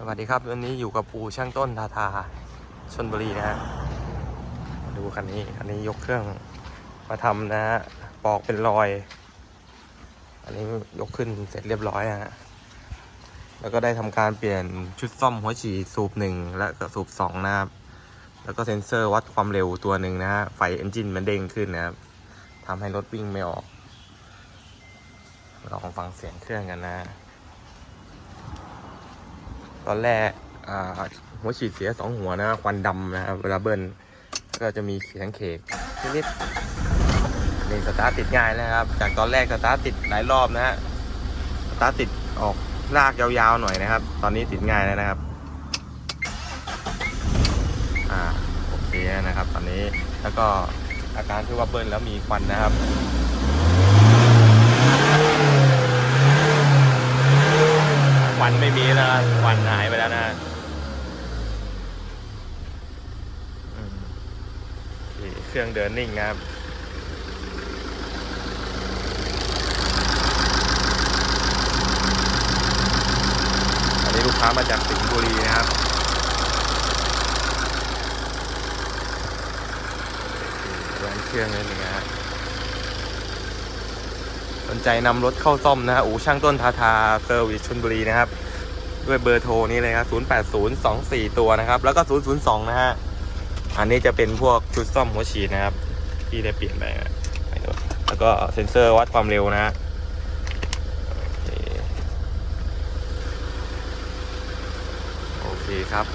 สวัสดีครับ วันนี้อยู่กับปูช่างต้นทาทาชนบุรีนะฮะดูคันนี้คันนี้ยกเครื่องมาทำนะฮะปอกเป็นรอย อันนี้ยกขึ้นเสร็จเรียบร้อยนะฮะแล้วก็ได้ทำการเปลี่ยนชุดซ่อมหัวฉีดสูบหนึ่งและก็สูบสองนะครับแล้วก็เซ็นเซอร์วัดความเร็วตัวหนึ่งนะฮะไฟเอนจินมันเด้งขึ้นนะครับทำให้รถวิ่งไม่ออกลองฟังเสียงเครื่องกันนะฮะ ตอนแรกหัวฉีดเสียสองหัวนะควันดำนะครับเวลาเบิ้ลก็จะมีเสียงเคกนิดๆนี่สตาร์ติดง่ายแล้วครับ จากตอนแรกสตาร์ติดหลายรอบนะฮะสตาร์ติดออกลากยาวๆหน่อยนะครับ ตอนนี้ติดง่ายแล้วนะครับอ่าโอเคนะครับ ตอนนี้แล้วก็อาการที่ว่าเบิ้ลแล้วมีควันนะครับ ควันไม่มีแล้ วันหายไปแล้วนะเครื่องเดินนิ่งนะครับอันนี้ลูกค้ามาจากสิงห์บุรีนะครับแรงเครื่องเลยนึงนะฮะสนใจนำรถเข้าซ่อมนะฮะอู่ช่างต้นทาทาเซอร์วิสชนบุรีนะครับ ด้วยเบอร์โทรนี้เลยครับ0802 4 ตัวนะครับ แล้วก็ 002 นะฮะ อันนี้จะเป็นพวกชุดซ่อมหัวฉีดนะครับ ที่ได้เปลี่ยนไปนะแล้วก็เซ็นเซอร์วัดความเร็วนะฮะโอเคครับ